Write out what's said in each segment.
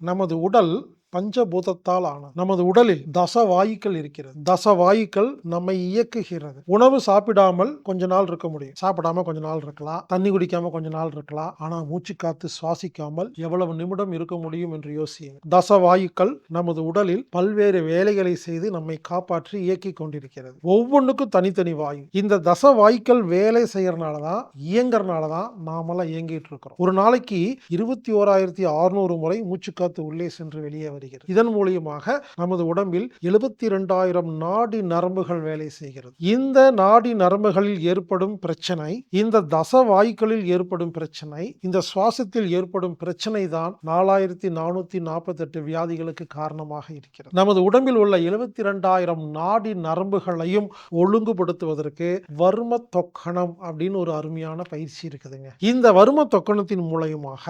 நமது உடல் பஞ்சபூதத்தால் ஆனது நமது உடலில் தச வாயுக்கள் இருக்கிறது. தச வாயுக்கள் நம்மை இயக்குகிறது. உணவு சாப்பிடாமல் கொஞ்ச நாள் இருக்க முடியும். சாப்பிடாம கொஞ்ச நாள் இருக்கலாம். தண்ணி குடிக்காம கொஞ்ச நாள் இருக்கலாம். ஆனா மூச்சு காத்து சுவாசிக்காமல் எவ்வளவு நிமிடம் இருக்க முடியும் என்று யோசியுங்க தச வாயுக்கள் நமது உடலில் பல்வேறு வேலைகளை செய்து நம்மை காப்பாற்றி இயக்கி கொண்டிருக்கிறது. ஒவ்வொன்றுக்கும் தனித்தனி வாயு. இந்த தச வாயுக்கள் வேலை செய்யறனால தான் இயங்குறனால தான் நாமெல்லாம் இயங்கிட்டு இருக்கிறோம். ஒரு நாளைக்கு இருபத்தி ஓராயிரத்தி அறுநூறு முறை மூச்சுக்காத்து உள்ளே சென்று வெளியே வருகிறது. இதன் மூலியமாக நமது உடம்பில் எழுபத்தி இரண்டாயிரம் நாடி நரம்புகள் வேலை செய்கிறது. இந்த நாடி நரம்புகளில் ஏற்படும் பிரச்சனை இந்த தச வாயுக்களில் ஏற்படும் பிரச்சனை இந்த சுவாசத்தில் ஏற்படும் பிரச்சனை தான் நாலாயிரத்தி நானூத்தி நாற்பத்தி எட்டு வியாதிகளுக்கு காரணமாக இருக்கிறது. நமது உடம்பில் உள்ள எழுபத்தி இரண்டாயிரம் நாடி நரம்புகளையும் ஒழுங்குபடுத்துவதற்கு வர்ம தொக்கணம் அப்படின்னு ஒரு அருமையான பயிற்சி இருக்குதுங்க. இந்த வர்ம தொக்கணத்தின் மூலயமாக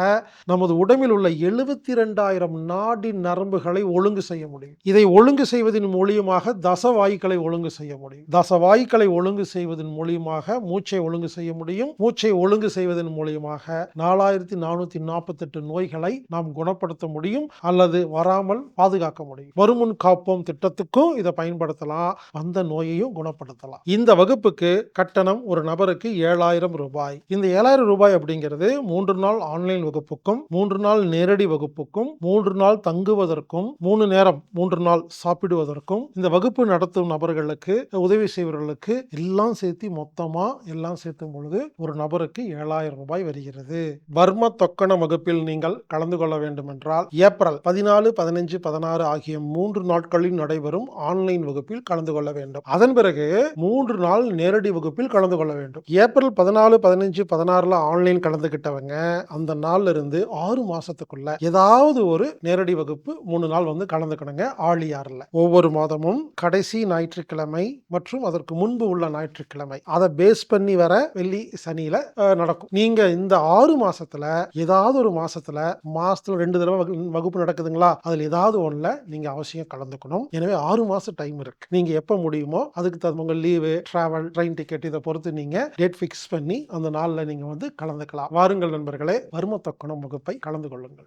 நமது உடம்பில் உள்ள எழுபத்தி இரண்டாயிரம் நாடி நரம்புகளை ஒழுங்கு செய்ய முடியும். இதை ஒழுங்கு செய்வதன் மூலியமாக தசவாயுக்களை ஒழுங்கு செய்ய முடியும். தசவாயுக்களை ஒழுங்கு செய்வதன் மூலியமாக மூச்சை ஒழுங்கு செய்ய முடியும். மூச்சை ஒழுங்கு செய்வதன் மூலியமாக நாலாயிரத்தி நானூத்தி நாற்பத்தெட்டு நோய்களை நாம் குணப்படுத்த முடியும் அல்லது வராமல் பாதுகாக்க முடியும். வருமுன் காப்போம் திட்டத்துக்கும் இதை பயன்படுத்தலாம். வந்த நோயையும் குணப்படுத்தலாம். இந்த வகுப்புக்கு கட்டணம் ஒரு நபருக்கு ஏழாயிரம் ரூபாய். இந்த ஏழாயிரம் ரூபாய் அப்படிங்கிறது மூன்று நாள் ஆன்லைன் வகுப்புக்கும் மூன்று நாள் நேரடி வகுப்புக்கும் மூன்று நாள் தங்குவது தங்குவதற்கும் மூணு நேரம் மூன்று நாள் சாப்பிடுவதற்கும் இந்த வகுப்பு நடத்தும் நபர்களுக்கு உதவி செய்வர்களுக்கு எல்லாம் சேர்த்து மொத்தமா எல்லாம் சேர்த்தும் பொழுது ஒரு நபருக்கு ஏழாயிரம் ரூபாய் வருகிறது. வர்ம தொக்கண வகுப்பில் நீங்கள் கலந்து கொள்ள வேண்டும் என்றால் ஏப்ரல் பதினாலு பதினஞ்சு பதினாறு ஆகிய மூன்று நாட்களில் நடைபெறும் ஆன்லைன் வகுப்பில் கலந்து கொள்ள வேண்டும். அதன் பிறகு மூன்று நாள் நேரடி வகுப்பில் கலந்து கொள்ள வேண்டும். ஏப்ரல் பதினாலு பதினஞ்சு பதினாறுல ஆன்லைன் கலந்துகிட்டவங்க அந்த நாள்ல இருந்து ஆறு மாசத்துக்குள்ள ஏதாவது ஒரு நேரடி வகுப்பு மூணு நாள் வந்து கலந்துக்கணுங்க ஆழியாறில் ஒவ்வொரு மாதமும் கடைசி ஞாயிற்றுக்கிழமை மற்றும் அதற்கு முன்பு உள்ள ஞாயிற்றுக்கிழமை. அதை பேஸ் பண்ணி வர வெள்ளி சனியில் நடக்கும். நீங்கள் இந்த ஆறு மாதத்தில் ஏதாவது ஒரு மாதத்தில் மாதத்தில் ரெண்டு தடவை வகு- வகுப்பு நடக்குதுங்களா? அதில் ஏதாவது ஒன்றில் நீங்கள் அவசியம் கலந்துக்கணும். எனவே ஆறு மாதம் டைம் இருக்குது நீங்கள் எப்போ முடியுமோ அதுக்கு தகுந்த உங்கள் லீவு ட்ராவல் ட்ரெயின் டிக்கெட் இதை பொறுத்து நீங்கள் டேட் ஃபிக்ஸ் பண்ணி அந்த நாளில் நீங்கள் வந்து கலந்துக்கலாம். வாருங்கள் நண்பர்களே வறும வகுப்பை கலந்து கொள்ளுங்கள்.